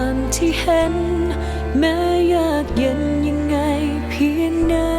ามที่เห็น แม้ยากเย็นยังไงเพียงไห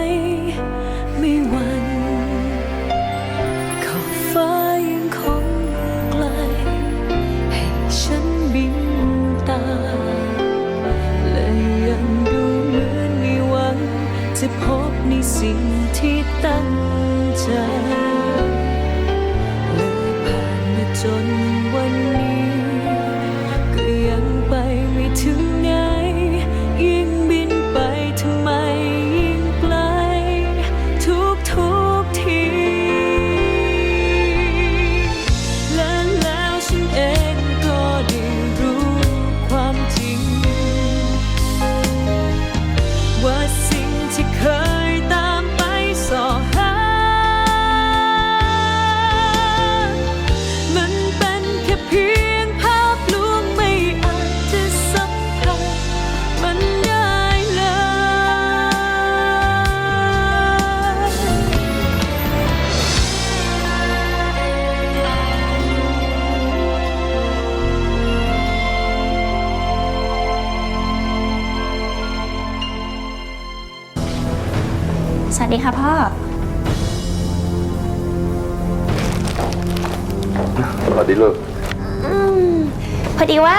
พอดีว่า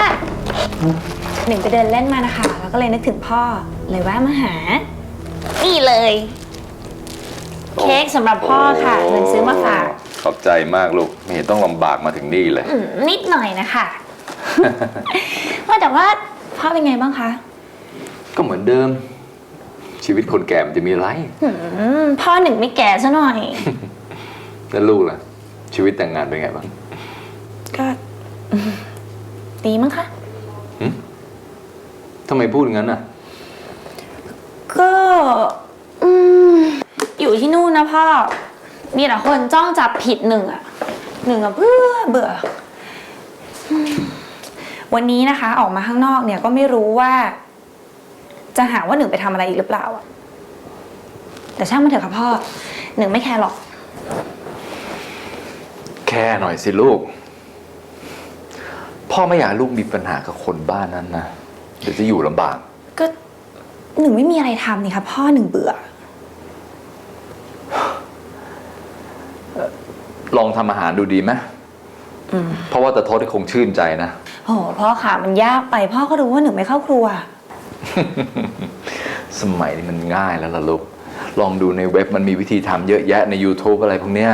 หนึ่งไปเดินเล่นมานะคะ แล้วก็เลยนึกถึงพ่อเลยแวะมาหา นี่เลย เค้กสำหรับพ่อค่ะหนึ่งซื้อมาฝากขอบใจมากลูกไม่เห็นต้องลำบากมาถึงนี่เลย อืมนิดหน่อยนะคะว่าแต่ว่าพ่อเป็นไงบ้างคะก็เหมือนเดิม ชีวิตคนแก่มันจะมีอะไรอืมพ่อหนึ่งไม่แก่ซะหน่อย แล้วลูกล่ะ ชีวิตแต่งงานเป็นไงบ้าง ก็ อืมดีมั้งคะ ทำไมพูดงั้นอะ ก็อืมอยู่ที่นู่นนะพ่อ มีแต่คนจ้องจับผิดหนึ่งอะหนึ่งอะเบื่อเบื่ออืมวันนี้นะคะ ออกมาข้างนอกเนี่ยก็ไม่รู้ว่า จะหาว่าหนึ่งไปทำอะไรอีกหรือเปล่าอะแต่ช่างมันเถอะค่ะพ่อ หนึ่งไม่แคร์หรอก แค่หน่อยสิลูก พ่อไม่อยากให้ลูกมีปัญหากับคนบ้านนั้นนะเดี๋ยวจะอยู่ลำบาก ก็หนึ่งไม่มีอะไรทำนี่ค่ะพ่อหนึ่งเบื่อ ลองทำอาหารดูดีไหมอืมเพราะว่าแต่โทษที่คงชื่นใจนะโอ้โหพ่อค่ะมันยากไปพ่อก็รู้ว่าหนึ่งไม่เข้าครัว สมัยนี้มันง่ายแล้วล่ะลูก ลองดูในเว็บมันมีวิธีทำเยอะแยะใน YouTube อะไรพวกเนี้ย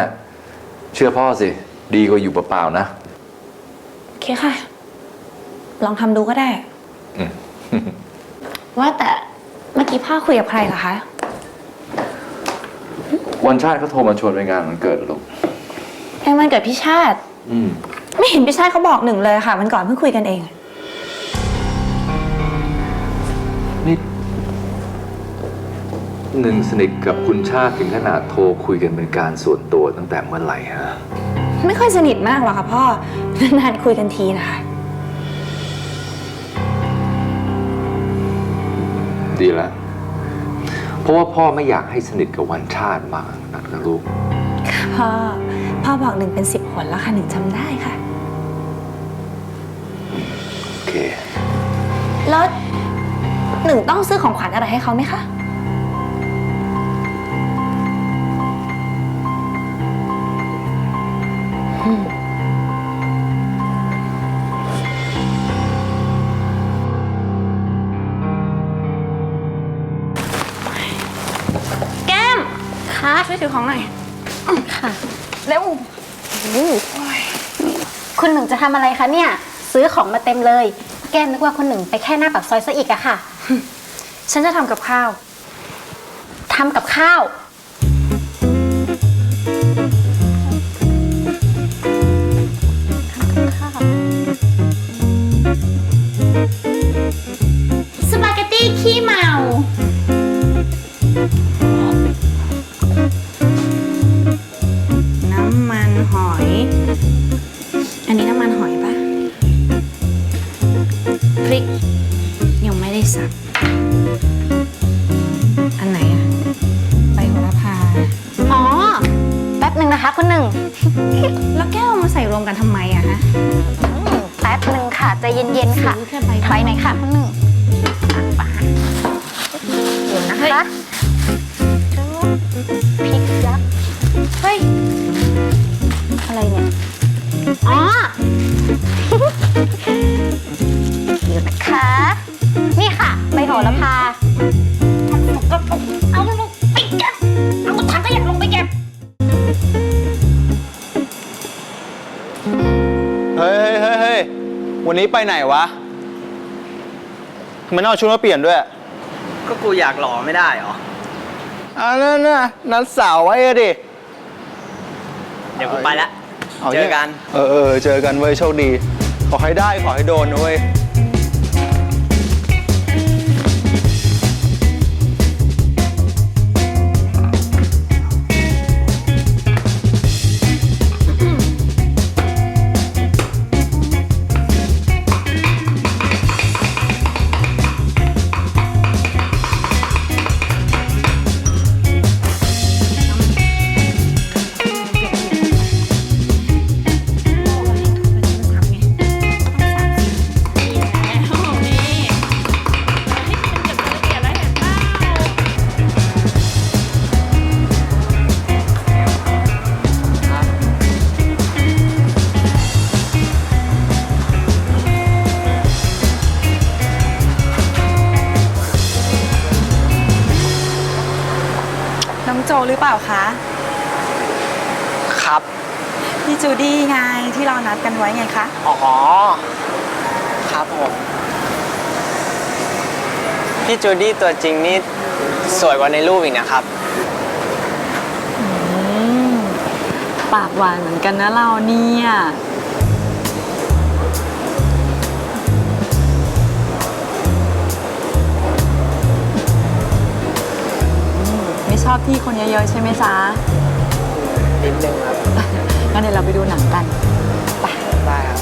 เชื่อพ่อสิ ดีกว่าอยู่เปล่าๆนะ โอเคค่ะ ลองทำดูก็ได้อืมว่าแต่เมื่อกี้พ่อคุยกับใครเหรอคะ วันชาติเขาโทรมาชวนไปงานวันเกิดเหรอลูกแองมันเกิดพี่ชาติ อืม ไม่เห็นพี่ชาติเขาบอกหนึ่งเลยค่ะมันก่อนเพิ่งคุยกันเอง นี่หนึ่งสนิทกับคุณชาติถึงขนาดโทรคุยกันเป็นการส่วนตัวตั้งแต่เมื่อไหร่ฮะ ไม่ค่อยสนิทมากหรอกค่ะพ่อนานๆคุยกันทีนะคะ ดีแล้ว เพราะว่าพ่อไม่อยากให้สนิทกับวันชาติมากนักนะลูกพ่อ พ่อบอกหนึ่งเป็นสิบผลแล้วค่ะหนึ่งจำได้ค่ะ โอเค แล้วหนึ่งต้องซื้อของขวัญอะไรให้เขาไหมคะ ถือของหน่อยค่ะเร็วคุณหนึ่งจะทำอะไรคะเนี่ย ซื้อของมาเต็มเลย แก้มนึกว่าคุณหนึ่งไปแค่หน้าปากซอยซะอีกอะค่ะ ฉันจะทำกับข้าว ทำกับข้าว ย อะไรเนี่ย อ๋อ เดี๋ยวนะคะ นี่ค่ะ ใบโหระพาเอาลงไปเก็บเอาถังขยะลงไปเก็บ เฮ้ยเฮ้ยเฮ้ยวันนี้ไปไหนวะทำไมต้องเอาชุดมาเปลี่ยนด้วย ก็กูอยากหล่อไม่ได้เหรออันนั้นน่ะนัดสาวไว้อะดิ เดี๋ยวกูไปละาเจอกัน เออเออเจอกันเว้ยโชคดี ขอให้ได้ขอให้โดนนะเว้ย น้องโจหรือเปล่าคะ ครับ พี่จูดี้ไงที่เรานัดกันไว้ไงคะ อ๋อ ครับผม พี่จูดี้ตัวจริงนี่สวยกว่าในรูปอีกนะครับ ปากหวานเหมือนกันนะเราเนี่ย ชอบที่คนเยอะๆ ใช่ไหมจ๊ะนิดนึงครับงั้นเดี๋ยวเราไปดูหนังกันได้ครับ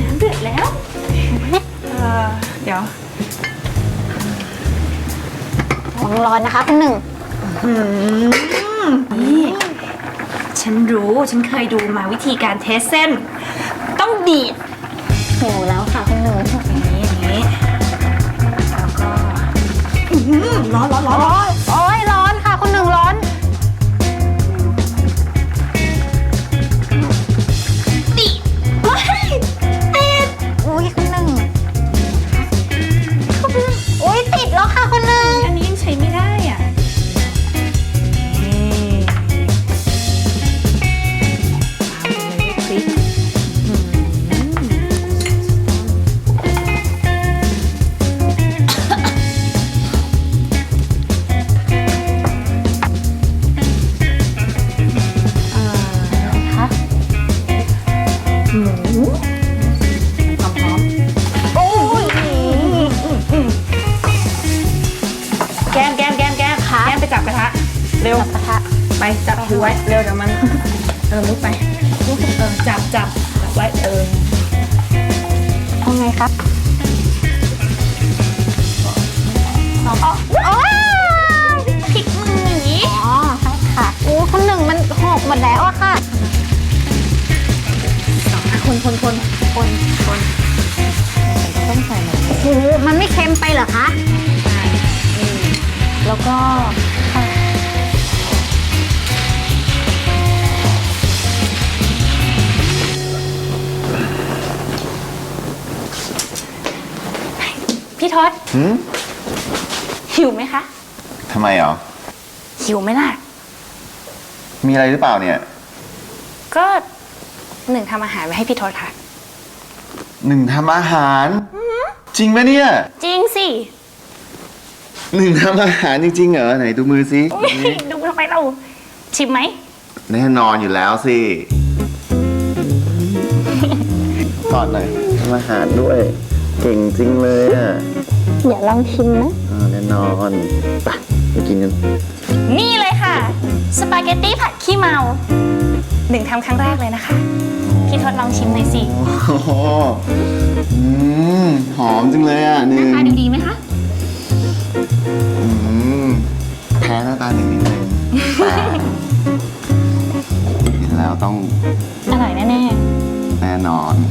น้ำเดือดแล้วเออเดี๋ยวของร้อนนะคะคุณหนึ่งนี่ ฉันรู้ฉันเคยดูมาวิธีการเทสเส้น ต้องดีดหิวแล้วค่ะคุณหนูอย่างนี้อย่างนี้แล้วก็อื้อหือร้อนร้อนร้อนร้อน หกหมดแล้วอะค่ะคนคนคนคนคนต้องใส่หน่อยโอ้โหมันไม่เค็มไปเหรอคะแล้วก็พี่ทศหืมหิวไหมคะ ทำไมเหรอ หิวไหมล่ะ มีอะไรหรือเปล่าเนี่ย ก็หนึ่งทำอาหารไว้ให้พี่ทศค่ะ หนึ่งทำอาหาร จริงไหมเนี่ย จริงสิหนึ่งทำอาหารจริงๆเหรอไหนดูมือสิอุ๊ยดูทำไมเราชิมไหมแน่นอนอยู่แล้วสิสอนหน่อยทำอาหารด้วย เก่งจริงเลยอะเดี๋ยวลองชิมนะอ่าแน่นอนไป มากินกันนี่เลยค่ะ สปาเกตตี้ผัดขี้เมาหนึ่งทำครั้งแรกเลยนะคะ พี่ทดลองชิมหน่อยสิโอ้โหอืมหอมจังเลยอะหนึ่งทานดูดีไหมคะ อืมแพ้หน้าตาหนึ่งนิดนึงแต่กินแล้วต้องอร่อยแน่แน่นอน ๆ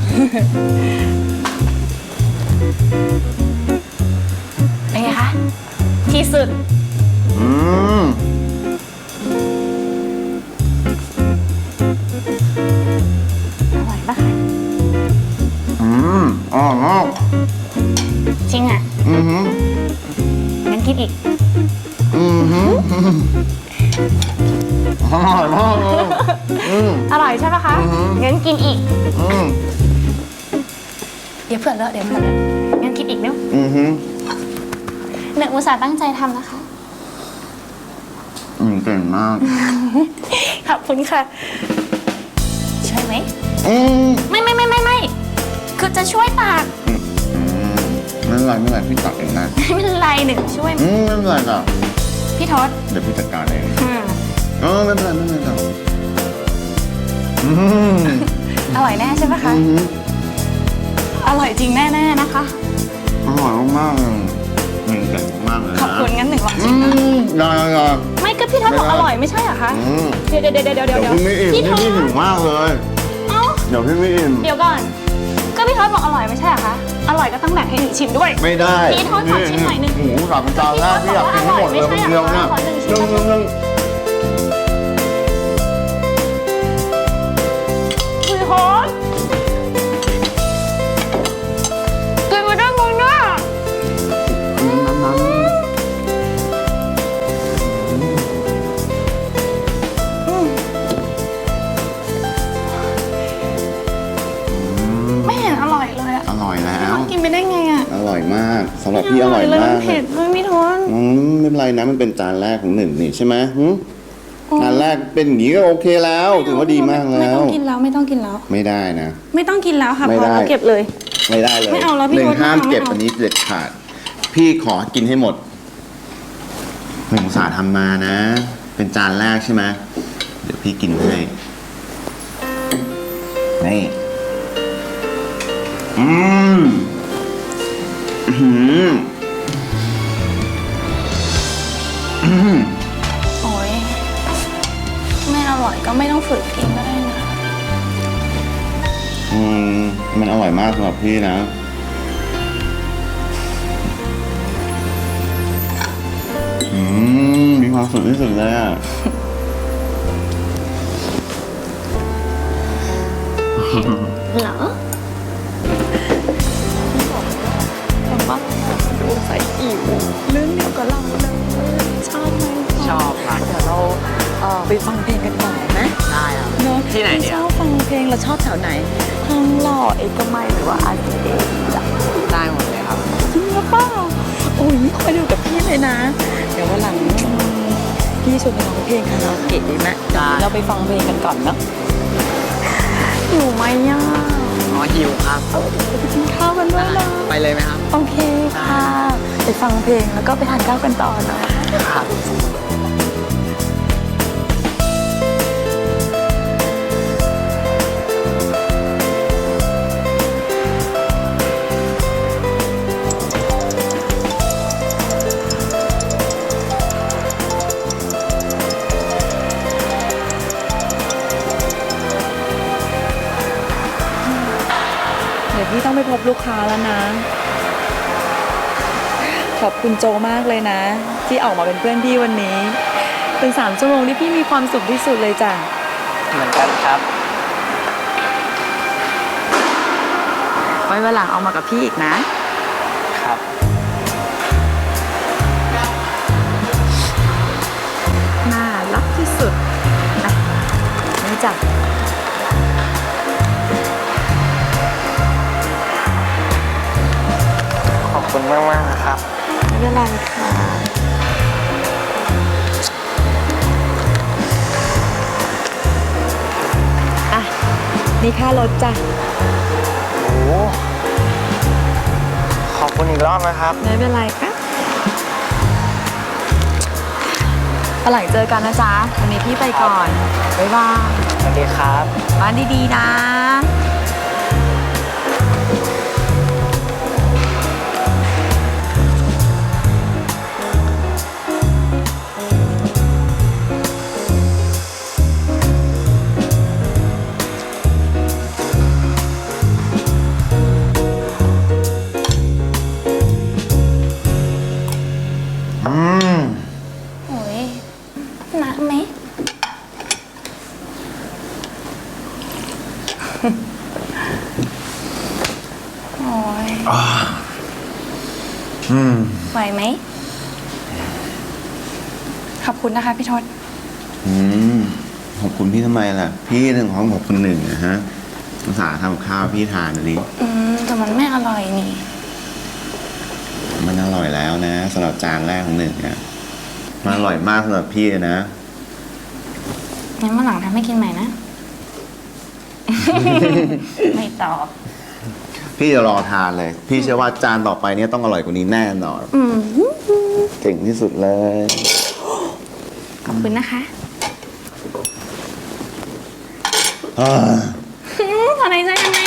อุตส่าห์ตั้งใจทำนะคะ อืมเก่งมาก ขอบคุณค่ะ ช่วยไหม อืมไม่ไม่ไม่ไม่ไม่คือจะช่วยตาก อืมไม่เป็นไรไม่เป็นไรพี่ตักเองนะไม่เป็นไรหนึ่งช่วย อืมไม่เป็นไรจ้ะพี่ทศเดี๋ยวพี่จัดการเองอืมเออไม่เป็นไรไม่เป็นไรจ้ะอืมอร่อยแน่ใช่ปะคะ อือหืออร่อยจริงแน่ๆนะคะ อร่อยมากๆเลย หนึ่งเก่งมากๆเลยนะขอบคุณงั้นหนึ่งลองอืชิมนะมได้ได้ได้ ไม่ก็พี่ทศบอกไม่อได้ ร่อยไม่ใช่เหรอคะ อืมเดี๋ยวเดี๋ยวเดี๋ยวเดี๋ยวเดี๋ยวเดี๋ยวพี่ไม่อิ่มพี่ทพี่ศหิวมากเลย เอ้าเดี๋ยวพี่ไม่อิ่มเดี๋ยวก่อน ก็พี่ทศบอกอร่อยไม่ใช่เหรอคะ อร่อยก็ต้องแบ่งให้หนึ่งชิมด้วย ไม่ได้พี่โทษขอชิมหน่อยหนึ่งหมูสามจานแรกพี่อยากกินให้หมดเลยคนเดียวเนี่ยขอหนึ่งชิ้หนนึ่งหนึ่งหนึ่ง นไรนะมันเป็นจานแรกของหนึ่งนี่ใช่ไหมหึจานแรกเป็นอย่างนี้ก็โอเคแล้วถือว่าดีมากไม่แล้ต้ว องกินแล้วไม่ต้องกินแล้ว ไม่ได้นะ ไม่ต้องกินแล้วค่ะไม่พอได้แล้วเก็บเลย ไม่ได้เลยไม่เอาแล้วพี่หนึ่งโอ๊ตห้ามไม่เอาเก็บไม่เอา อันนี้เด็ดขาด พี่ขอกินให้หมดหนึ่งอุตสาห์ทำมานะ เป็นจานแรกใช่ไหมเดี๋ยวพี่กินให้นี่อืมอื้อหืออื มมันอร่อยมากสำหรับพี่นะ อืม มีความสุขที่สุดเลยอะ เหรอผมว่าดูใส่อิ๋วเรื่องเดียวกับเราเลยชอบไหมชอบครับเดี๋ยวเราเอ่อไปฟังเพลงกันต่อไหมได้ครับ เนาะที่ไหนดีชอะอบฟังเพลงเราชอบแถวไหนทางหล่อเอกมัยหรือว่า RCA จ้ะได้หมดเลยครับ จริงหรือเปล่าโอ้ยคอยดูกับพี่เลยนะ เดี๋ยววันหลังพี่ชวนไปร้องเพลงคาราโอเกะดีไหมได้เราไปฟังเพลงกันก่อนเนาะอยู่ไหมย่าอ๋อหิวครับ ไปกินข้าวกันด้วยนะไปเลยไหมครับ โอเคค่ะ ไปฟังเพลงแล้วก็ไปทานข้าวกันต่อเนาะ ครับ พี่ต้องไปพบลูกค้าแล้วนะ ขอบคุณโจมากเลยนะ ที่ออกมาเป็นเพื่อนพี่วันนี้ เป็นสามชั่วโมงที่พี่มีความสุขที่สุดเลยจ้ะเหมือนกันครับ ไว้วันหลังเอามากับพี่อีกนะ ครับ น่ารักที่สุดอะนี่จ้ะ คุณมากมากๆนะครับไม่เป็นไรค่ะอะ นี่ค่ารถจ้ะโอ้โหขอบคุณอีกรอบนะครับ ไม่เป็นไรค่ะวันหลังเจอกันนะจ๊ะวันนี้พี่ไปก่อน บ๊ายบาย สวัสดีครับ บ้านดีๆนะ โอ้ยไหวไหม ขอบคุณนะคะพี่ทศ อืม ขอบคุณพี่ทำไมล่ะ พี่ถึงของขอบคุณหนึ่งนะฮะอุตส่าห์ทำกับข้าวให้พี่ทานนะดิอืม แต่มันไม่อร่อยนี่ มันอร่อยแล้วนะสำหรับจานแรกของหนึ่งเนี่ยมันอร่อยมากสำหรับพี่เลยนะ งั้นมาหลังทำให้กินใหม่นะ ไม่ตอบ พี่จะรอทานเลย พี่เชื่อว่าจานต่อไปเนี่ยต้องอร่อยกว่านี้แน่นอนอืมเก่งที่สุดเลย ขอบคุณนะคะอ่าอืมถอนหายใจยังไง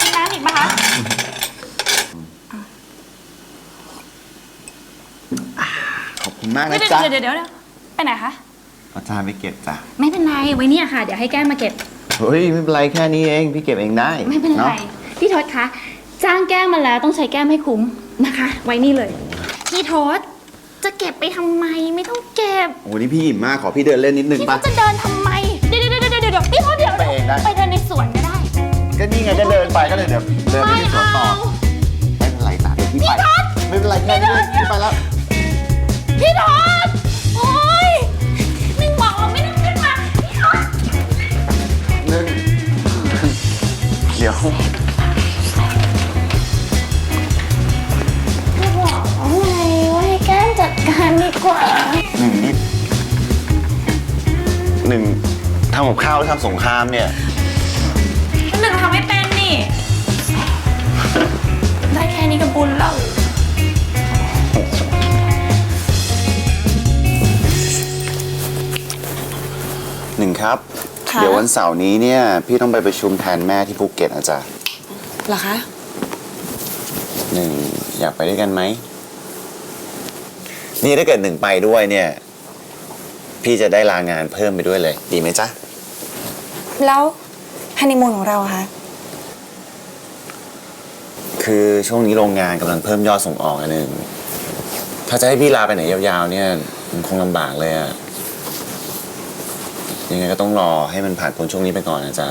กินน้ำอีกปะคะขอบคุณมากเดี๋นะยวจ๊ะเดี๋ยวเดี๋ยวเดี๋ยวไปไหนคะ เอาจานไปเก็บจ้ะ ไม่เป็นไรไว้เนี่ยค่ะ เดี๋ยวให้แก้มมาเก็บ เฮ้ยไม่เป็นไรแค่นี้เอง พี่เก็บเองได้ไม่เป็นไร อะพี่ทศคะ จ้างแก้มมาแล้วต้องใช้แก้มให้คุ้มนะคะ ไว้นี่เลย พี่ทศจะเก็บไปทำไมไม่ต้องเก็บโอ้นี่พี่อิ่มมากขอพี่เดินเล่นนิดนึงพี่ทปะศจะเดินทำไมเดี๋ยวเดี๋ยวเดี๋ยวเดี๋ยวเดี๋ยวพี่ทศเดี๋ยวไปเองได้ ไปเดินในสวนก็ได้ ก็นี่ไงก็เดินไปก็เลยเดี๋ยวเดินไปไม่ที่สวนเอาต่อไม่เป็นไรจ้ะเดี๋ยวพี่ไปไม่เป็นไรแค่นี้เองพี่ไปแล้ว พี่ทศ ทำกับข้าวหรือทำสงครามเนี่ย หนึ่งทำไม่เป็นนี่ ได้แค่นี้ก็บุญแล้ว หนึ่งครับ ค่ะ เดี๋ยววันเสาร์นี้เนี่ย พี่ต้องไปประชุมแทนแม่ที่ภูเก็ตอาจารย์เหรอคะ หนึ่งอยากไปด้วยกันไหม นี่ถ้าเกิดหนึ่งไปด้วยเนี่ย พี่จะได้ลางานเพิ่มไปด้วยเลย ดีไหมจ๊ะ แล้วฮันนีมูนของเราอะคะคือช่วงนี้โรงงานกำลังเพิ่มยอดส่งออกอันหนึ่งถ้าจะให้พี่ลาไปไหนยาวๆ เนี่ยมันคงลำบากเลยอะยังไงก็ต้องรอให้มันผ่านพ้นช่วงนี้ไปก่อนนะจ๊ะ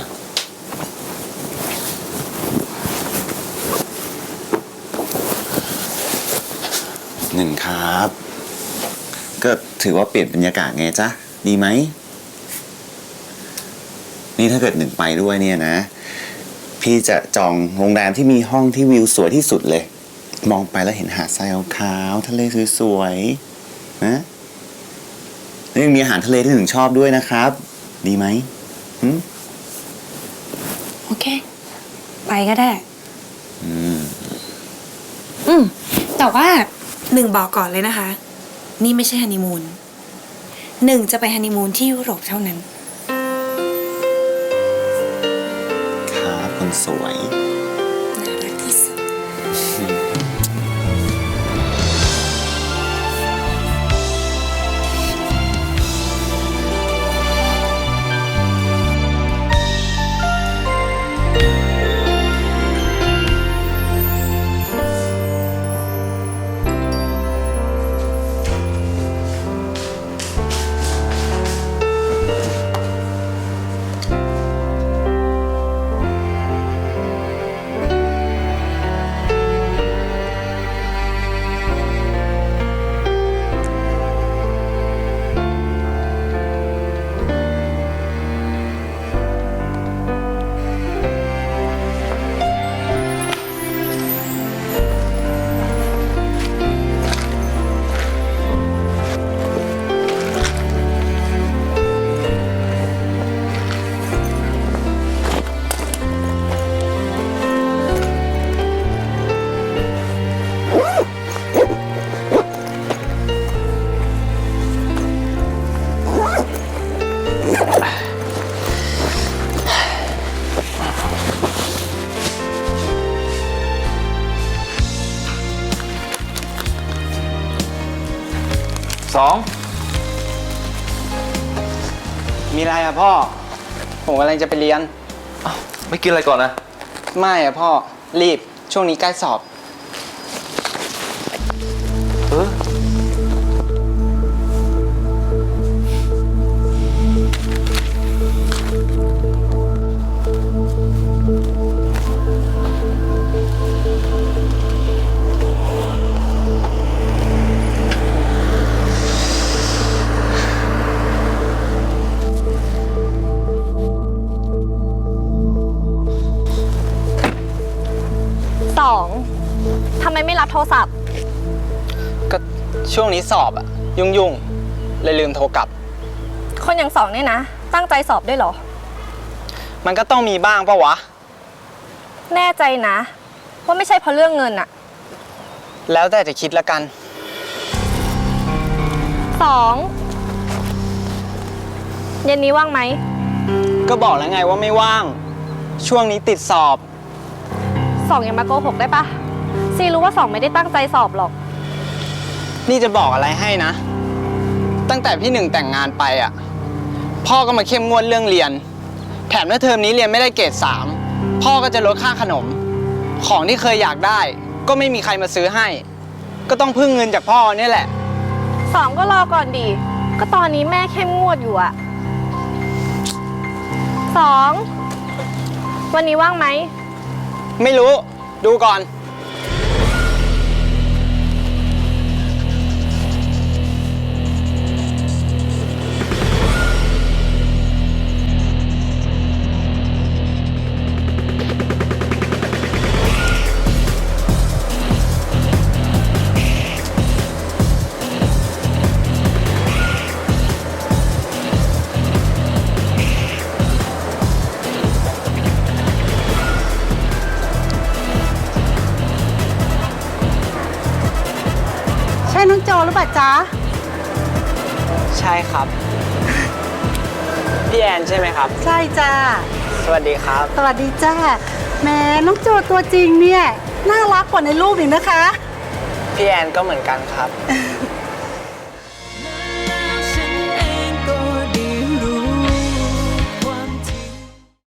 หนึ่งครับ ก็ถือว่าเปลี่ยนบรรยากาศไงจ๊ะ ดีไหม นี่ถ้าเกิดหนึ่งไปด้วยเนี่ยนะ พี่จะจองโรงแรมที่มีห้องที่วิวสวยที่สุดเลย มองไปแล้วเห็นหาดทรายขาวๆทะเลสวยๆนะแล้วยังมีอาหารทะเลที่หนึ่งชอบด้วยนะครับ ดีไหมหึโอเค ไปก็ได้ อืม อืม แต่ว่าหนึ่งบอกก่อนเลยนะคะ นี่ไม่ใช่ฮันนีมูนหนึ่งจะไปฮันนีมูนที่ยุโรปเท่านั้น สวย อะไรอะพ่อ ผมกำลังจะไปเรียน ไม่กินอะไรก่อนนะ ไม่อะพ่อ รีบ ช่วงนี้ใกล้สอบ ช่วงนี้สอบอะยุ่งยุ่งๆเลยลืมโทรกลับ คนอย่างสองเนี่ยนะ ตั้งใจสอบด้วยเหรอ มันก็ต้องมีบ้างปะวะ แน่ใจนะ ว่าไม่ใช่เพราะเรื่องเงินอะแล้วแต่จะคิดละกัน สองเย็นนี้ว่างไหม ก็บอกแล้วไงว่าไม่ว่าง ช่วงนี้ติดสอบ สองอย่ามาโกหกได้ปะซีรู้ว่าสองไม่ได้ตั้งใจสอบหรอก นี่จะบอกอะไรให้นะ ตั้งแต่พี่หนึ่งแต่งงานไปอะ พ่อก็มาเข้มงวดเรื่องเรียน แถมถ้าเทอมนี้เรียนไม่ได้เกรดสามพ่อก็จะลดค่าขนม ของที่เคยอยากได้ ก็ไม่มีใครมาซื้อให้ ก็ต้องพึ่งเงินจากพ่อเนี่ยแหละ สองก็รอก่อนดี ก็ตอนนี้แม่เข้มงวดอยู่อะสอง วันนี้ว่างไหม ไม่รู้ ดูก่อน ใช่ไหมครับ ใช่จ้า สวัสดีครับ สวัสดีจ้าแหม่น้องโจตัวจริงเนี่ย น่ารักกว่าในรูปอีกนะคะ พี่แอนก็เหมือนกันครับ